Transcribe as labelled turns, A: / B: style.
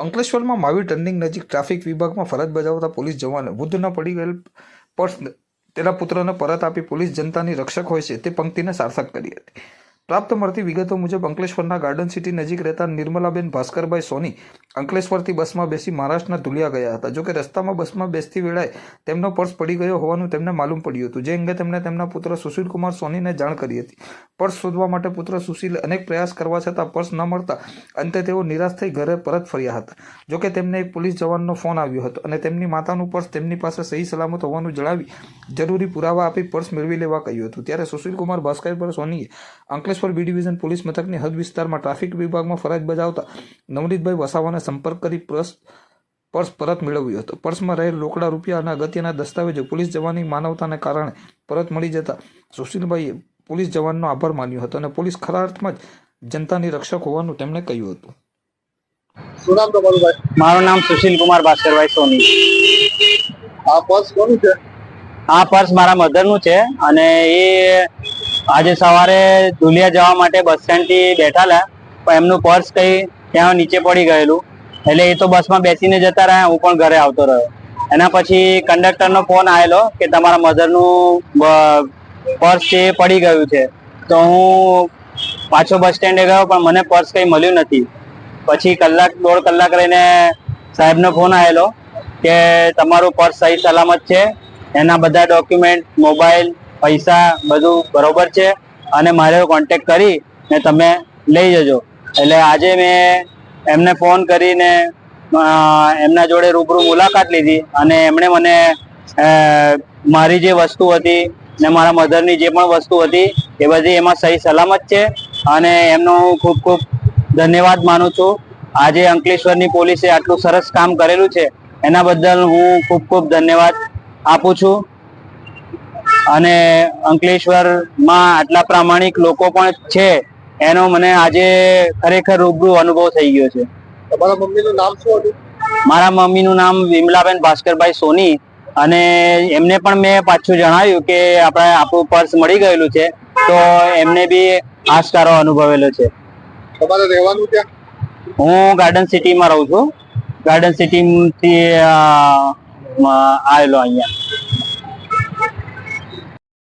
A: અંકલેશ્વરમાં માવી ટર્નિંગ નજીક ટ્રાફિક વિભાગમાં ફરજ બજાવતા પોલીસ જવાને વૃદ્ધના પડી ગયેલ પર્સ તેના પુત્રને પરત આપી પોલીસ જનતાની રક્ષક હોય છે તે પંક્તિને સાર્થક કરી હતી. પ્રાપ્ત મળતી વિગતો મુજબ અંકલેશ્વરના ગાર્ડન સિટી નજીક રહેતા નિર્મલાબેન ભાસ્કરભાઈ સોની અંકલેશ્વરથી બસમાં બેસી મહારાષ્ટ્રના ધુલિયા ગયા હતા. જોકે રસ્તામાં બસમાં બેસતી વેળાએ તેમનો પર્સ પડી ગયો હોવાનું તેમને માલુમ પડ્યું હતું. જે અંગે તેમણે તેમના પુત્ર સુશીલકુમાર સોનીને જાણ કરી હતી. પર્સ શોધવા માટે પુત્ર સુશીલે અનેક પ્રયાસ કરવા છતાં પર્સ ન મળતા અંતે તેઓ નિરાશ થઈ ઘરે પરત ફર્યા હતા. જોકે તેમને એક પોલીસ જવાનનો ફોન આવ્યો હતો અને તેમની માતાનું પર્સ તેમની પાસે સહી સલામત હોવાનું જણાવી જરૂરી પુરાવા આપી પર્સ મેળવી લેવા કહ્યું હતું. ત્યારે સુશીલકુમાર પર સોનીએ અંકલેશ્વર બી ડિવિઝન પોલીસ મથકની હદ વિસ્તારમાં ટ્રાફિક વિભાગમાં ફરજ બજાવતા નવનીતભાઈ વસાવાને સંપર્ક કરી પર્સ પર્સ પરત મેળવ્યો હતો. પર્સમાં રહેલ રોકડા રૂપિયા અને અગત્યના દસ્તાવેજો પોલીસ જવાની માનવતાને કારણે પરત મળી જતા સુશીલભાઈએ પોલીસ જવાનનો આભાર માન્યો હતો અને પોલીસ ખરા અર્થમાં જ જનતાની રક્ષક હોવાનું તેમણે કહ્યું હતું.
B: મારું નામ સુશીલ કુમાર ભાસ્કરભાઈ સોની.
C: આ પર્સ કોનું છે?
B: આ પર્સ મારા મધરનું છે અને એ આજે સવારે ધુલિયા જવા માટે બસ સ્ટેન્ડથી બેઠાલા પણ એમનું પર્સ કઈ ત્યાં નીચે પડી ગયેલું. એટલે એ તો બસમાં બેસીને જતા રહ્યા હું પણ ઘરે આવતો રહ્યો. એના પછી કંડક્ટરનો ફોન આવેલો કે તમારા મધરનું પર્સ છે એ પડી ગયું છે. તો હું પાછો બસ સ્ટેન્ડે ગયો, પણ મને પર્સ કંઈ મળ્યું નથી. પછી કલાક, દોઢ કલાક રહીને સાહેબનો ફોન આવેલો કે તમારું પર્સ સહી સલામત છે, એના બધા ડોક્યુમેન્ટ, મોબાઈલ, પૈસા બધું બરોબર છે, અને મારે કોન્ટેક કરી ને તમે લઈ જજો. એટલે આજે મેં એમને ફોન કરીને એમના જોડે રૂબરૂ મુલાકાત લીધી અને એમણે મને મારી જે વસ્તુ હતી ને મારા મધરની જે પણ વસ્તુ હતી એ બધી એમાં સહી સલામત છે. અને એમનો હું ખૂબ ખૂબ ધન્યવાદ માનું છું. આજે અંકલેશ્વરની પોલીસે આટલું સરસ કામ કરેલું છે એના બદલ હું ખૂબ ખૂબ ધન્યવાદ આપું છું. અને અંકલેશ્વરમાં આટલા પ્રામાણિક લોકો પણ છે એનો મને આજે ખરેખર રૂબરૂ અનુભવ થઈ ગયો છે.
C: તમારા મમ્મીનું નામ શું હતું?
B: મારા મમ્મીનું નામ વિમલાબેન ભાસ્કરભાઈ સોની અને એમને પણ મેં પાછું જણાવ્યું કે આપણે આપણું પર્સ મળી ગયેલું છે તો એમને બી આશકારો અનુભવેલો છે.
C: તમારે રહેવાનું ત્યાં?
B: હું ગાર્ડન સિટીમાં રહું છું. ગાર્ડન સિટીથી આવેલો અહીંયા.